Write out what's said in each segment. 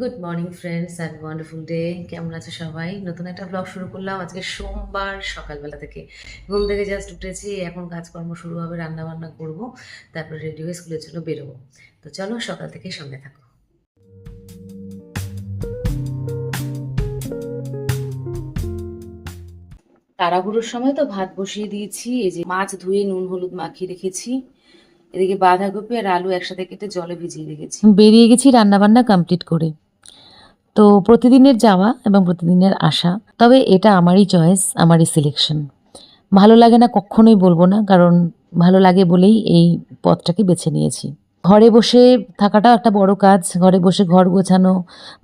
Good morning friends and wonderful day কেমন আছে সবাই? নতুন একটা ব্লগ শুরু করলাম আজকে সোমবার সকালবেলা থেকে। ঘুম থেকে জাস্ট উঠেছি, এখন কাজকর্ম শুরু হবে রান্না বান্না করব, তারপর রেডি হয়ে স্কুলের জন্য বেরোবো। তো চলো সকাল থেকে সঙ্গে থাকো। তাড়াহুড়োর সময় তো ভাত বসিয়ে দিয়েছি, এই যে মাছ ধুয়ে নুন, হলুদ মাখিয়ে রেখেছি। এদিকে বাঁধাকপি আর আলু একসাথে কেটে জলে ভিজিয়ে রেখেছি। বেরিয়ে গেছি রান্নাবান্না কমপ্লিট করে। তো প্রতিদিনের যাওয়া এবং প্রতিদিনের আসা তবে এটা আমারই চয়েস আমারই সিলেকশন ভালো লাগে না কখনোই বলব না, কারণ ভালো লাগে বলেই এই পথটাকে বেছে নিয়েছি। ঘরে বসে থাকাটা একটা বড় কাজ, ঘরে বসে ঘর গোছানো,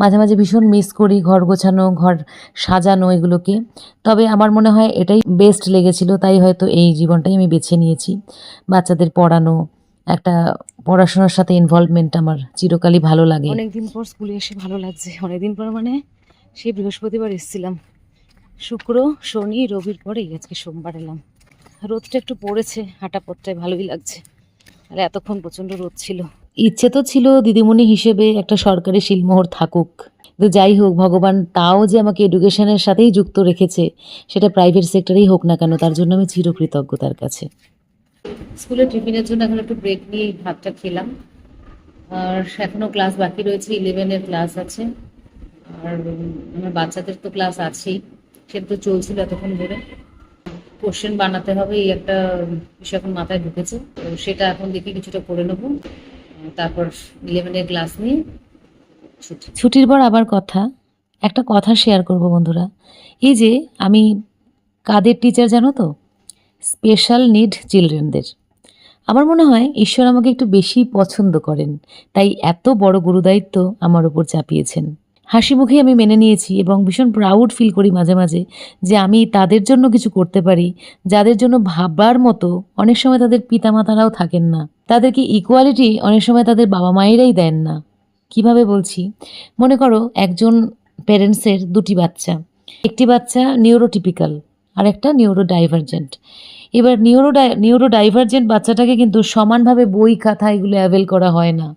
মাঝে মাঝে ভীষণ মিস করি ঘর গোছানো, ঘর সাজানো এগুলোকে। তবে আমার মনে হয় এটাই বেস্ট লেগেছিল, তাই হয়তো এই জীবনটাই আমি বেছে নিয়েছি। বাচ্চাদের পড়ানো একটা পড়াশোনার সাথে ইনভলভমেন্ট আমার চিরকালই ভালো লাগে। অনেকদিন পর স্কুলে এসে ভালো লাগছে। অনেকদিন পর মানে সেই বৃহস্পতিবার এসেছিলাম। শুক্র শনি রবির পরেই আজকে সোমবার এলাম। রোদটা একটু পড়েছে হাঁটা পথটায় ভালোই লাগছে। আর এতক্ষণ প্রচণ্ড রোদ ছিল। ইচ্ছে তো ছিল দিদিমণি হিসেবে একটা সরকারি শিলমোহর থাকুক। কিন্তু যাই হোক ভগবান তাও যে আমাকে এডুকেশনের সাথেই যুক্ত রেখেছে সেটা প্রাইভেট সেক্টরেই হোক না কেন তার জন্য আমি চিরকৃতজ্ঞ তার কাছে। স্কুলের টিফিনের জন্য এখন একটু ব্রেক নিয়ে এই ভাতটা খেলাম। আর এখনও ক্লাস বাকি রয়েছে ইলেভেনের ক্লাস আছে। আর আমার বাচ্চাদের তো ক্লাস আছেই সেটা তো চলছিল এতক্ষণ ধরে। কোশ্চেন বানাতে হবে, এই একটা বিষয় এখন মাথায় ঢুকেছে। তো সেটা এখন দেখি কিছুটা করে নেব। তারপর ইলেভেনের ক্লাস নিয়ে ছুটি। ছুটির পর আবার কথা। একটা কথা শেয়ার করব বন্ধুরা। এই যে আমি কাদের টিচার জানো তো? স্পেশাল নিড চিলড্রেনদের আমার মনে হয় ঈশ্বর আমাকে একটু বেশি পছন্দ করেন। তাই এত বড় গুরুদায়িত্ব আমার উপর চাপিয়েছেন। হাসি মুখে আমি মেনে নিয়েছি এবং ভীষণ প্রাউড ফিল করি মাঝে মাঝে যে আমি তাদের জন্য কিছু করতে পারি, যাদের জন্য ভাববার মতো অনেক সময় তাদের পিতামাতারাও থাকেন না। তাদেরকে ইকুয়ালিটি অনেক সময় তাদের বাবা মায়েরাই দেন না। কীভাবে বলছি? মনে করো একজন প্যারেন্টসের দুটি বাচ্চা। একটি বাচ্চা নিউরোটিপিক্যাল আর একটা নিউরো ডাইভারজেন্ট এবার নিউরো নিউরো ডাইভারজেন্ট বাচ্চাটাকে কিন্তু সমানভাবে বই, খাতা এগুলো অ্যাভেল করা হয় না।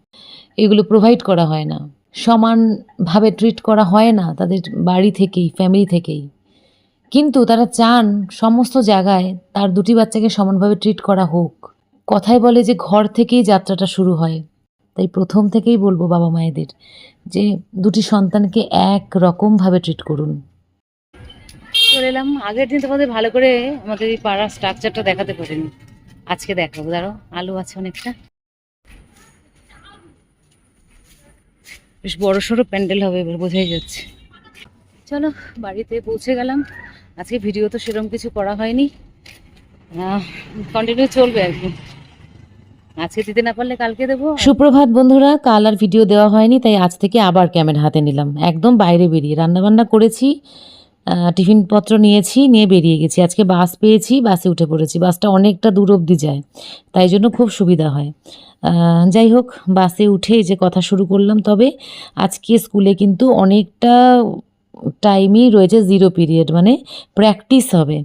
এগুলো প্রোভাইড করা হয় না। সমানভাবে ট্রিট করা হয় না তাদের বাড়ি থেকেই ফ্যামিলি থেকেই। কিন্তু তারা চান সমস্ত জায়গায় তার দুটি বাচ্চাকে সমানভাবে ট্রিট করা হোক। কথায় বলে যে ঘর থেকেই যাত্রাটা শুরু হয়। তাই প্রথম থেকেই বলব বাবা মায়েদের যে দুটি সন্তানকে এক রকমভাবে ট্রিট করুন। চলে এলাম। আগের দিন তোমাদের ভালো করে আমাদের এই পাড়ার স্ট্রাকচারটা দেখাতে পারিনি। আজকে দেখাবো দাঁড়ো আলু আছে অনেকটা। বেশ বড় সড়ো প্যান্ডেল হবে এবার, বোঝাই যাচ্ছে। চলো, বাড়িতে পৌঁছে গেলাম। আজকে ভিডিও তো সেরকম কিছু করা হয়নি। কন্টিনিউ চলবে আর কি। আজকে দিতে না পারলে কালকে দেবো। সুপ্রভাত বন্ধুরা, কাল আর ভিডিও দেওয়া হয়নি, তাই আজ থেকে আবার ক্যামেরা হাতে নিলাম। একদম বাইরে বেরিয়ে রান্নাবান্না করেছি। টিফিনপত্র নিয়েছি, নিয়ে বেরিয়ে গেছি। আজকে বাস পেয়েছি, বাসে উঠে পড়েছি। বাসটা অনেকটা দূর অবধি যায়, তাই জন্য খুব সুবিধা হয়। যাই হোক, বাসে উঠে যে কথা শুরু করলাম, তবে আজকে স্কুলে কিন্তু অনেকটা টাইমই রয়েছে জিরো পিরিয়ড মানে প্র্যাকটিস হবে।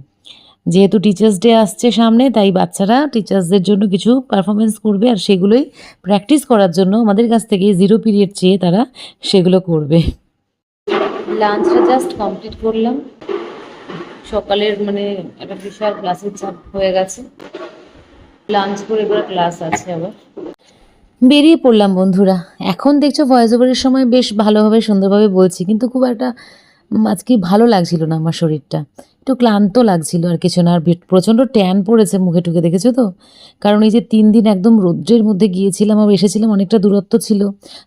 যেহেতু টিচার্স ডে আসছে সামনে, তাই বাচ্চারা টিচার্সদের জন্য কিছু পারফরমেন্স করবে আর সেগুলোই প্র্যাকটিস করার জন্য আমাদের কাছ থেকে জিরো পিরিয়ড চেয়ে তারা সেগুলো করবে। লাঞ্চটা জাস্ট কমপ্লিট করলাম। সকালের মানে একটা বিশাল ক্লাসের চাপ হয়ে গেছে। লাঞ্চ করে এবার ক্লাস আছে আবার। বেরিয়ে পড়লাম বন্ধুরা। এখন দেখছ ভয়েস ওভারের সময় বেশ ভালোভাবে, সুন্দরভাবে বলছি। কিন্তু খুব একটা আজকে ভালো লাগছিল না আমার শরীরটা। একটু ক্লান্ত লাগছিল আর কিছু না, আর প্রচণ্ড ট্যান পড়েছে মুখে টুকে দেখেছ তো? কারণ এই যে তিন দিন একদম রৌদ্রের মধ্যে গিয়েছিলাম আর এসেছিলাম, অনেকটা দূরত্ব ছিল।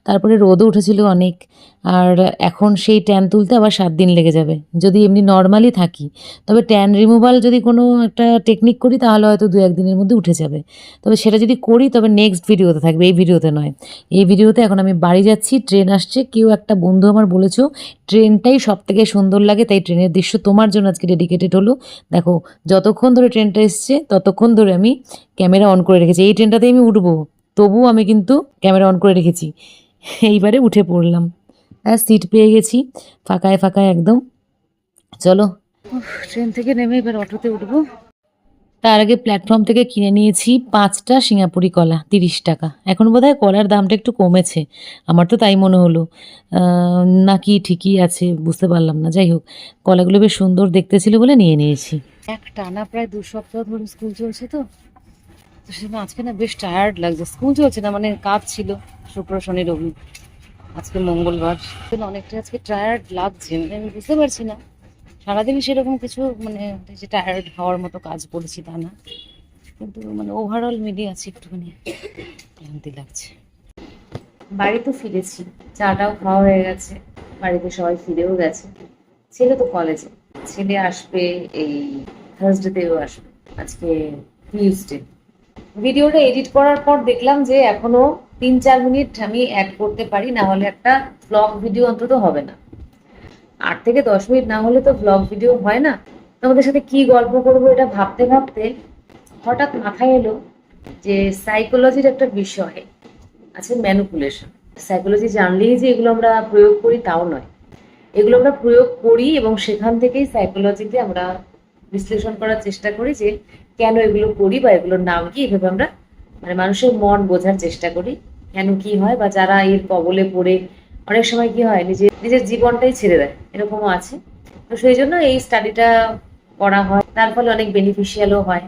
তারপরে রোদও উঠেছিল অনেক, আর এখন সেই ট্যান তুলতে আবার সাত দিন লেগে যাবে। যদি এমনি নর্মালি থাকি, তবে ট্যান রিমুভাল যদি কোনো একটা টেকনিক করি, তাহলে হয়তো দু একদিনের মধ্যে উঠে যাবে। তবে সেটা যদি করি, তবে নেক্সট ভিডিওতে থাকবে, এই ভিডিওতে নয়। এই ভিডিওতে এখন আমি বাড়ি যাচ্ছি ট্রেন আসছে। কেউ একটা বন্ধু আমার বলেছ, ট্রেনটাই সব থেকে সুন্দর লাগে, তাই ট্রেনের দৃশ্য তোমার জন্য আজকে ডেডিকেটেড হলো। দেখো, যতক্ষণ ধরে ট্রেনটা এসছে, ততক্ষণ ধরে আমি ক্যামেরা অন করে রেখেছি। এই ট্রেনটাতে আমি উঠবো, তবুও আমি কিন্তু ক্যামেরা অন করে রেখেছি। এইবারে উঠে পড়লাম। হ্যাঁ সিট পেয়ে গেছি, ফাঁকায় ফাঁকায় একদম। চলো। ট্রেন থেকে নেমে এবার অটোতে উঠবো। তার আগে প্ল্যাটফর্ম থেকে কিনে নিয়েছি পাঁচটা সিঙ্গাপুরি কলা, তিরিশ টাকা। এখন বোধহয় কলার দামটা একটু কমেছে। আমার তো তাই মনে হলো। নাকি ঠিকই আছে, বুঝতে পারলাম না। যাই হোক, কলাগুলো বেশ সুন্দর দেখতে ছিল বলে নিয়ে নিয়েছি। এক টানা প্রায় দু সপ্তাহ ধরে স্কুল চলছে তো। তো সেজন্য আজকে না বেশ টায়ার্ড লাগছে। স্কুল চলছে না মানে কাজ ছিল। শুক্র, শনি, রবি। আজকে মঙ্গলবার। অনেকটা আজকে টায়ার্ড লাগছে। মানে আমি বুঝতে পারছি না। সারাদিন সেরকম কিছু মানে যে টায়ার্ড হওয়ার মতো কাজ করেছি তা না। কিন্তু মানে ওভারঅল মিলিয়ে আছে একটুখানি ক্লান্তি লাগছে। বাড়ি তো ফিরেছি, চাটাও খাওয়া হয়ে গেছে, বাড়িতে সবাই ফিরেও গেছে। ছেলে তো কলেজে ছেলে আসবে এই থার্সডেতেও আসবে, আজকে টিউসডে ভিডিওটা এডিট করার পর দেখলাম যে এখনও তিন চার মিনিট আমি অ্যাড করতে পারি, না হলে একটা ব্লগ ভিডিও অন্তত হবে না। আট থেকে দশ মিনিট না হলে তো ব্লগ ভিডিও হয় না। তোমাদের সাথে কি গল্প করব এটা ভাবতে ভাবতে হঠাৎ মাথায় এলো যে সাইকোলজির একটা বিষয় আছে ম্যানুপুলেশন সাইকোলজি জানলেই যে এগুলো আমরা প্রয়োগ করি তাও নয়। এগুলো আমরা প্রয়োগ করি এবং সেখান থেকেই সাইকোলজিতে আমরা বিশ্লেষণ করার চেষ্টা করি যে কেন এগুলো করি বা এগুলোর নাম কি, এভাবে আমরা মানে মানুষের মন বোঝার চেষ্টা করি। কেন কি হয় বা যারা এর কবলে পড়ে অনেক সময় কি হয় নিজের নিজের জীবনটাই ছেড়ে দেয় এরকমও আছে। তো সেই জন্য এই স্টাডিটা করা হয়। তার ফলে অনেক বেনিফিশিয়ালও হয়।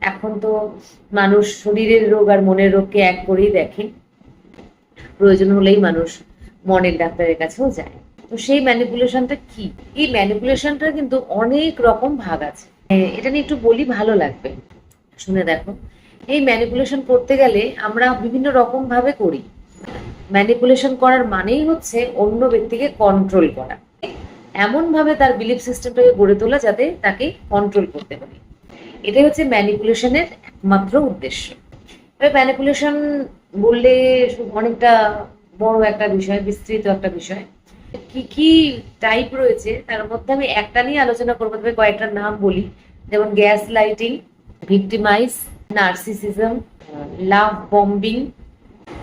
এখন তো মানুষ শরীরের রোগ আর মনের রোগকে এক করেই দেখে। প্রয়োজন হলেই মানুষ মনের ডাক্তারের কাছেও যায়। তো সেই ম্যানিপুলেশনটা কি? এই ম্যানিপুলেশনটা কিন্তু অনেক রকম ভাগ আছে। এ, এটা নিয়ে একটু বলি ভালো লাগবে। শুনে দেখো। এই ম্যানিপুলেশন করতে গেলে আমরা বিভিন্ন রকম ভাবে করি। ম্যানিপুলেশন করার মানেই হচ্ছে অন্য ব্যক্তিকে কন্ট্রোল করা। এমন ভাবে তার বিলিফ সিস্টেমটাকে গড়ে তোলা যাতে তাকে কন্ট্রোল করতে পারি। এটাই হচ্ছে ম্যানিপুলেশনের একমাত্র উদ্দেশ্য। তবে ম্যানিপুলেশন বললে অনেকটা বড় একটা বিষয়, বিস্তৃত একটা বিষয়। কি কি টাইপ রয়েছে তার মধ্যে আমি একটা নিয়ে আলোচনা করব, তবে কয়েকটা নাম বলি। যেমন gas lighting victimize narcissism love bombing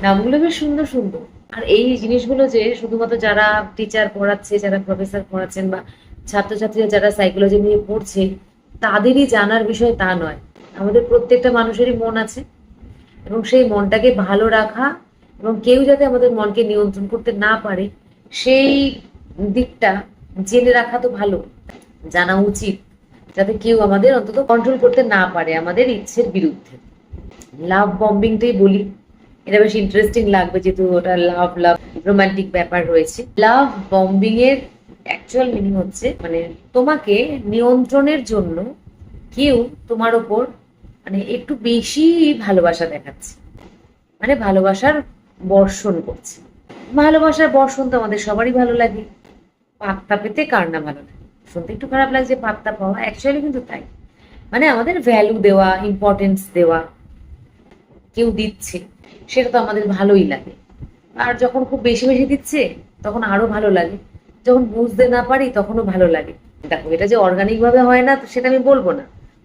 নামগুলো বেশ সুন্দর সুন্দর। আর এই জিনিসগুলো যে শুধুমাত্র যারা টিচার পড়াচ্ছে, যারা প্রফেসর পড়াচ্ছেন বা ছাত্রছাত্রীরা যারা সাইকোলজি নিয়ে পড়ছে, তাদেরই জানার বিষয় তা নয়। আমাদের প্রত্যেকটা মানুষেরই মন আছে এবং সেই মনটাকে ভালো রাখা এবং কেউ যাতে আমাদের মনকে নিয়ন্ত্রণ করতে না পারে, সেই দিকটা জেনে রাখা তো ভালো। জানা উচিত যাতে কেউ আমাদের অন্তত কন্ট্রোল করতে না পারে আমাদের ইচ্ছের বিরুদ্ধে। লাভ বম্বিংটাই বলি। এটা বেশ ইন্টারেস্টিং লাগবে যেহেতু ওটা লাভ লাভ রোমান্টিক ব্যাপার রয়েছে। লাভ বম্বিং এর অ্যাকচুয়াল মিনিং হচ্ছে মানে তোমাকে নিয়ন্ত্রণের জন্য কেউ তোমার ওপর মানে একটু বেশি ভালোবাসা দেখাচ্ছে। মানে ভালোবাসার বর্ষণ করছে। ভালোবাসার বর্ষণ তো আমাদের সবারই ভালো লাগে। পাত্তা পেতে কার না ভালো লাগে? শুনতে একটু খারাপ লাগছে পাত্তা পাওয়া অ্যাকচুয়ালি কিন্তু তাই। মানে আমাদের ভ্যালু দেওয়া ইম্পর্টেন্স দেওয়া, কেউ দিচ্ছে। সেটা তো আমাদের ভালোই লাগে। আর যখন খুব বেশি বেশি দিচ্ছে, তখন আরও ভালো লাগে। যখন বুঝতে না পারি, তখনও ভালো লাগে। দেখো, এটা যে অর্গানিক ভাবে হয় না সেটা আমি বলব না।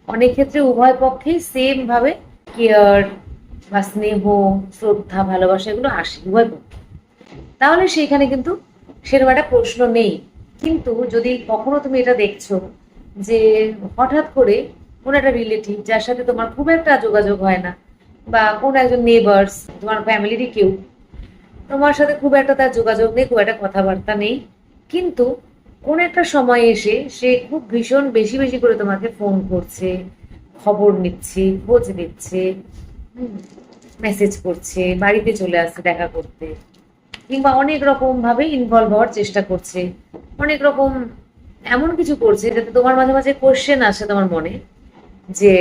অনেক ক্ষেত্রে উভয় পক্ষেই সেম ভাবে কেয়ার বা স্নেহ, শ্রদ্ধা, ভালোবাসা এগুলো আসে উভয় পক্ষে। তাহলে সেইখানে কিন্তু সেরকম একটা প্রশ্ন নেই। কিন্তু যদি কখনো তুমি এটা দেখছ যে হঠাৎ করে কোনো একটা রিলেটিভ যার সাথে তোমার খুব একটা যোগাযোগ হয় না বা কোন একজন নেবার্স তোমার ফ্যামিলিরই কেউ, তোমার সাথে খুব একটা তার যোগাযোগ নেই, খুব একটা কথাবার্তা নেই। কিন্তু কোন একটা সময় এসে সে খুব ভীষণ বেশি বেশি করে তোমাকে ফোন করছে, খবর নিচ্ছে, খোঁজ নিচ্ছে মেসেজ করছে, বাড়িতে চলে আসছে দেখা করতে। কিংবা অনেক রকম ভাবে ইনভলভ হওয়ার চেষ্টা করছে। অনেক রকম এমন কিছু করছে যাতে তোমার মাঝে মাঝে কোশ্চেন আসে তোমার মনে যে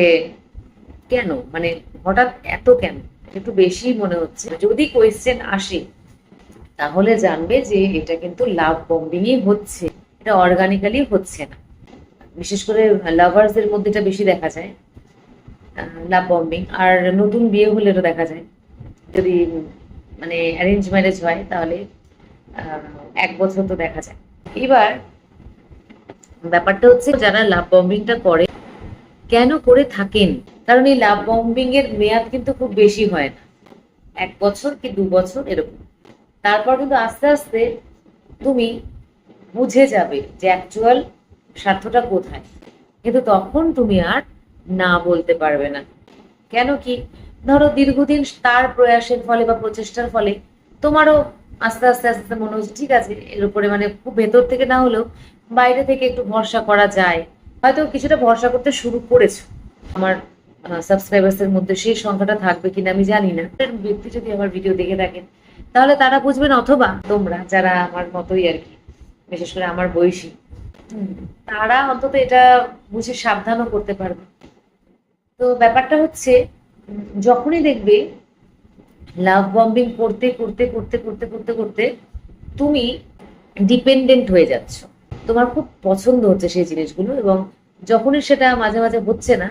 কেন? মানে হঠাৎ এত কেন? একটু বেশি মনে হচ্ছে। যদি কোয়েশ্চেন আসে, তাহলে জানবে যে এটা কিন্তু লাভ বম্বিংই হচ্ছে। এটা অর্গানিক্যালি হচ্ছে না। বিশেষ করে লাভার্সদের মধ্যে এটা বেশি দেখা যায়। লাভ বম্বিং আর নতুন বিয়ে হলে এটা দেখা যায়। যদি মানে অ্যারেঞ্জ ম্যারেজ হয়, তাহলে এক বছর তো দেখা যায়। এবার, ব্যাপারটা হচ্ছে যারা লাভ বম্বিংটা করে, কেন করে থাকেন? কারণ এই লাভ বম্বিং এর মেয়াদ কিন্তু খুব বেশি হয় না। এক বছর কি দু বছর এরকম। তারপর কিন্তু আস্তে আস্তে তুমি বুঝে যাবে যে অ্যাকচুয়াল স্বার্থটা কোথায়। কিন্তু তখন তুমি আর না বলতে পারবে না। কেন কি? ধরো দীর্ঘদিন তার প্রয়াসের ফলে বা প্রচেষ্টার ফলে তোমারও আস্তে আস্তে আস্তে আস্তে মনে হচ্ছে, ঠিক আছে, এর উপরে মানে খুব ভেতর থেকে না হলেও বাইরে থেকে একটু ভরসা করা যায়। হয়তো কিছুটা ভরসা করতে শুরু করেছ। আমার সাবস্ক্রাইবার্সের মধ্যে সেই সংখ্যাটা থাকবে কিনা আমি জানি না। ব্যক্তি যদি আমার ভিডিও দেখে থাকেন, তাহলে তারা বুঝবেন অথবা তোমরা, যারা আমার মতোই আর কি, বিশেষ করে আমার বয়সী তারা অন্তত এটা বুঝে সাবধানও করতে পারবে। তো ব্যাপারটা হচ্ছে যখনই দেখবে লাভ বম্বিং করতে করতে করতে করতে করতে করতে তুমি ডিপেন্ডেন্ট হয়ে যাচ্ছ। তোমার খুব পছন্দ হচ্ছে সেই জিনিসগুলো এবং যখনই সেটা মাঝে মাঝে হচ্ছে না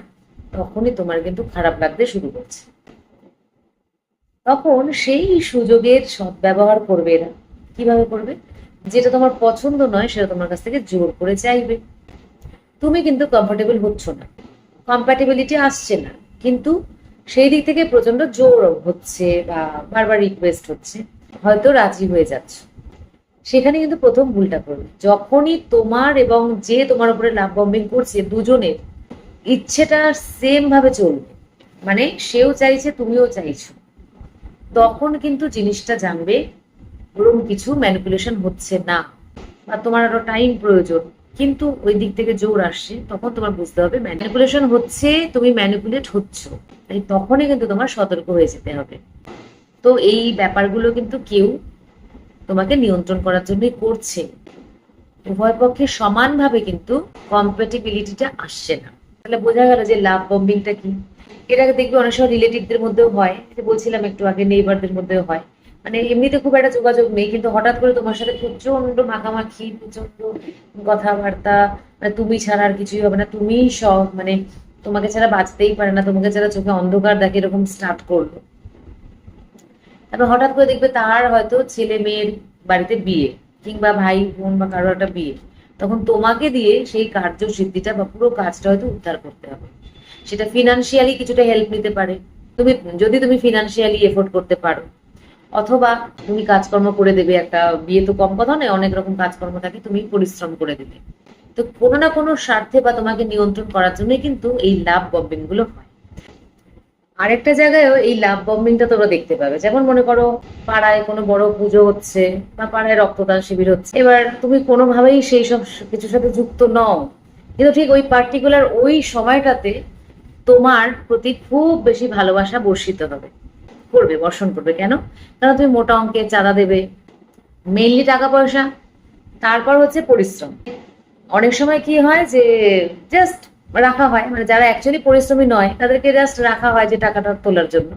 তখনই তোমার কিন্তু খারাপ লাগতে শুরু করছে। তখন সেই সুযোগের সদ্ব্যবহার করবে এরা। কীভাবে করবে? যেটা তোমার পছন্দ নয়, সেটা তোমার কাছ থেকে জোর করে চাইবে। তুমি কিন্তু কমফোর্টেবল হচ্ছ না। কম্প্যাটেবিলিটি আসছে না। কিন্তু সেই দিক থেকে প্রচণ্ড জোর হচ্ছে বা বারবার রিকোয়েস্ট হচ্ছে। হয়তো রাজি হয়ে যাচ্ছ। সেখানে কিন্তু প্রথম ভুলটা করবে। যখনই তোমার এবং যে তোমার উপরে লাভ বম্বিং করছে দুজনের ইচ্ছেটা সেম ভাবে চলবে। মানে সেও চাইছে, তুমিও চাইছো। তখন কিন্তু জিনিসটা জানবে ওরকম কিছু ম্যানিপুলেশন হচ্ছে না। বা তোমার আরও টাইম প্রয়োজন। কিন্তু ওই দিক থেকে জোর আসছে, তখন তোমার বুঝতে হবে ম্যানিপুলেশন হচ্ছে, তুমি ম্যানিপুলেট হচ্ছ। তাই তখনই কিন্তু তোমার সতর্ক হয়ে যেতে হবে। তো এই ব্যাপারগুলো কিন্তু কেউ তোমাকে নিয়ন্ত্রণ করার জন্যই করছে। উভয় পক্ষে সমানভাবে কিন্তু কম্প্যাটিবিলিটিটা আসছে না। তাহলে বোঝা গেল যে লাভ বম্বিংটা কি? এটাকে দেখবে অনেক সময় রিলেটিভদের মধ্যেও হয়। বলছিলাম একটু আগে নেইবারদের মধ্যেও হয়। মানে এমনিতে খুব একটা যোগাযোগ নেই, কিন্তু হঠাৎ করে তোমার সাথে প্রচণ্ড মাখামাখি প্রচণ্ড কথাবার্তা মানে তুমি ছাড়া আর কিছুই হবে না, তুমিই সব মানে তোমাকে ছাড়া বাঁচতেই পারে না, তোমাকে ছাড়া চোখে অন্ধকার দেখে এরকম স্টার্ট করল। তারপর হঠাৎ করে দেখবে তার হয়তো ছেলে মেয়ের বাড়িতে বিয়ে, কিংবা ভাই বোন বা কারও একটা বিয়ে। তখন তোমাকে দিয়ে সেই কার্য সিদ্ধিটা বা পুরো কাজটা হয়তো উদ্ধার করতে হবে। সেটা ফিনান্সিয়ালি কিছুটা হেল্প নিতে পারে। তুমি, যদি তুমি ফিনান্সিয়ালি এফোর্ড করতে পারো। অথবা তুমি কাজকর্ম করে দেবে, একটা বিয়ে তো কম কথা নয়, অনেক রকম কাজকর্ম থাকে, তুমি পরিশ্রম করে দেবে। তো কোনো না কোনো স্বার্থে বা তোমাকে নিয়ন্ত্রণ করার জন্য কিন্তু এই লাভ বম্বিংগুলো হয়। আরেকটা জায়গায়ও এই লাভ বম্বিংটা তোমরা দেখতে পাবে। যেমন মনে করো, পাড়ায় কোনো বড় পুজো হচ্ছে বা পাড়ায় রক্তদান শিবির হচ্ছে। এবার তুমি কোনোভাবেই সেই সব কিছুর সাথে যুক্ত নও। কিন্তু ঠিক ওই পার্টিকুলার ওই সময়টাতে তোমার প্রতি খুব বেশি ভালোবাসা বর্ষিত হবে। করবে, বর্ষণ করবে। কেন? কারণ তুমি মোটা অঙ্কের চাঁদা দেবে। মেনলি টাকা পয়সা। তারপর হচ্ছে পরিশ্রম। অনেক সময় কি হয় যে জাস্ট রাখা হয়। মানে যারা অ্যাকচুয়ালি পরিশ্রমী নয়, তাদেরকে জাস্ট রাখা হয় যে টাকাটা তোলার জন্য।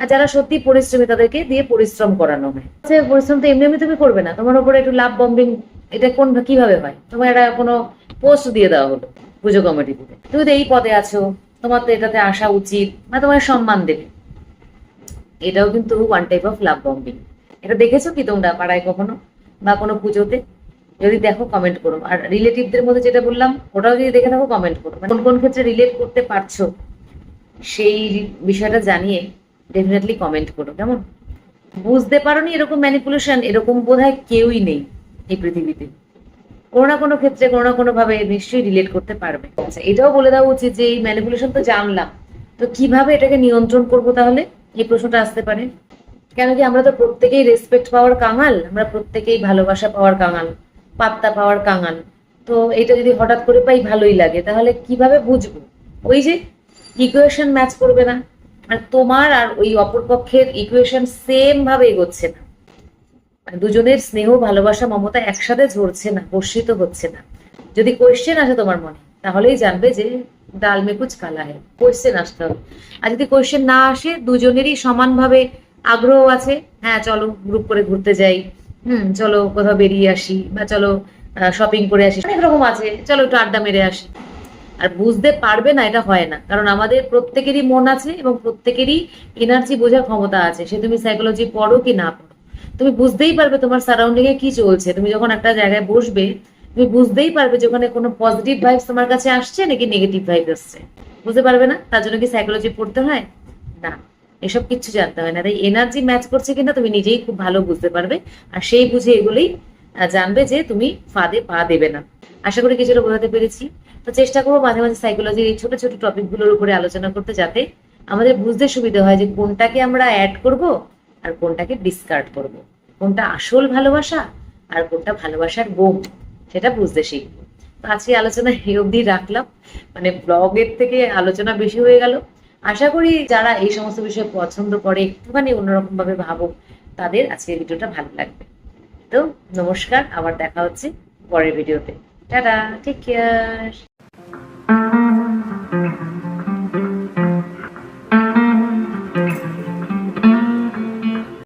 আর যারা সত্যি পরিশ্রমী, তাদেরকে দিয়ে পরিশ্রম করানো হয়। পরিশ্রম তো এমনি এমনি তুমি করবে না। তোমার উপরে একটু লাভ বম্বিং এটা কোন, কীভাবে হয়? তোমার একটা কোনো পোস্ট দিয়ে দেওয়া হলো পুজো কমিটিতে তুমি তো এই পদে আছো, তোমার তো এটাতে আসা উচিত বা তোমার সম্মান দেবে। এটাও কিন্তু one type of love bombing এটা দেখেছ কি তোমরা পাড়ায় কখনো? বা কোনো পুজোতে? যদি দেখো কমেন্ট করো। আর রিলেটিভদের মধ্যে যেটা বললাম, ওটাও যদি দেখে থাকো কমেন্ট করো। মানে কোন কোন ক্ষেত্রে রিলেট করতে পারছ, সেই বিষয়টা জানিয়ে ডেফিনেটলি কমেন্ট করো। কেমন? বুঝতে পারোনি এরকম ম্যানিপুলেশন এরকম বোধহয় কেউই নেই এই পৃথিবীতে। কোনো না কোনো ক্ষেত্রে, কোনো না কোনো ভাবে নিশ্চয়ই রিলেট করতে পারবে। আচ্ছা এটাও বলে দেওয়া উচিত যে এই ম্যানিপুলেশন তো জানলাম। তো কীভাবে এটাকে নিয়ন্ত্রণ করব তাহলে? এই প্রশ্নটা আসতে পারে। কেন কি আমরা তো প্রত্যেকেই রেসপেক্ট পাওয়ার কাঙাল, আমরা প্রত্যেকেই ভালোবাসা পাওয়ার কাঙাল। পাত্তা পাওয়ার কাঙাল। তো এটা যদি হঠাৎ করে পাই, ভালোই লাগে। তাহলে কীভাবে বুঝব? ওই যে ইকুয়েশন ম্যাচ করবে না। আর তোমার আর ওই অপরপক্ষের ইকুয়েশন সেম ভাবে এগোচ্ছে না। মানে দুজনের স্নেহ, ভালোবাসা, মমতা একসাথে ঝরছে না, বর্ষিত হচ্ছে না। যদি কোয়েশ্চেন আসে তোমার মনে, তাহলেই জানবে যে ডাল মে কুচ কালা হে। কোয়েশ্চেন আসতে হবে। আর যদি কোয়েশ্চেন না আসে, দুজনেরই সমানভাবে আগ্রহ আছে হ্যাঁ চলো গ্রুপ করে ঘুরতে যাই। হুম, চলো কোথাও বেরিয়ে আসি বা চলো শপিং করে আসি। অনেক রকম আছে, চলো একটু আড্ডা মেরে আসি। আর বুঝতে পারবে না এটা হয় না, কারণ আমাদের প্রত্যেকেরই মন আছে এবং প্রত্যেকেরই এনার্জি বোঝার ক্ষমতা আছে, সে তুমি সাইকোলজি পড়ো কি না পড়ো। তুমি বুঝতেই পারবে তোমার সারাউন্ডিং এ কি চলছে, তুমি যখন একটা জায়গায় বসবে, তুমি বুঝতেই পারবে যে ওখানে কোনো পজিটিভ ভাইবস তোমার কাছে আসছে নাকি নেগেটিভ ভাইবস আসছে। বুঝতে পারবে না? তার জন্য কি সাইকোলজি পড়তে হয়? না। এসব কিচ্ছু জানতে হয় না। তাই এনার্জি ম্যাচ করছে কিনা তুমি নিজেই খুব ভালো বুঝতে পারবে। আর সেই বুঝে এগুলোই জানবে যে তুমি ফাঁদে পা দেবে না। আশা করি কিছুটা বোঝাতে পেরেছি। তো চেষ্টা করব মাঝে মাঝে সাইকোলজির এই ছোট ছোট টপিকগুলোর উপরে আলোচনা করতে যাতে আমাদের বুঝতে সুবিধা হয় যে কোনটাকে আমরা অ্যাড করব আর কোনটাকে ডিসকার্ড করব। কোনটা আসল ভালোবাসা আর কোনটা ভালোবাসার বোম, সেটা বুঝতে শিখব। তো আজকে আলোচনা এই অবধি রাখলাম। মানে ব্লগের থেকে আলোচনা বেশি হয়ে গেল। আশা করি যারা এই সমস্ত বিষয়ে পছন্দ করে, একটুখানি অন্যরকম ভাবে ভাবুক, তাদের আজকের ভিডিওটা ভালো লাগবে। তো নমস্কার, আবার দেখা হচ্ছে পরের ভিডিওতে। Tata take care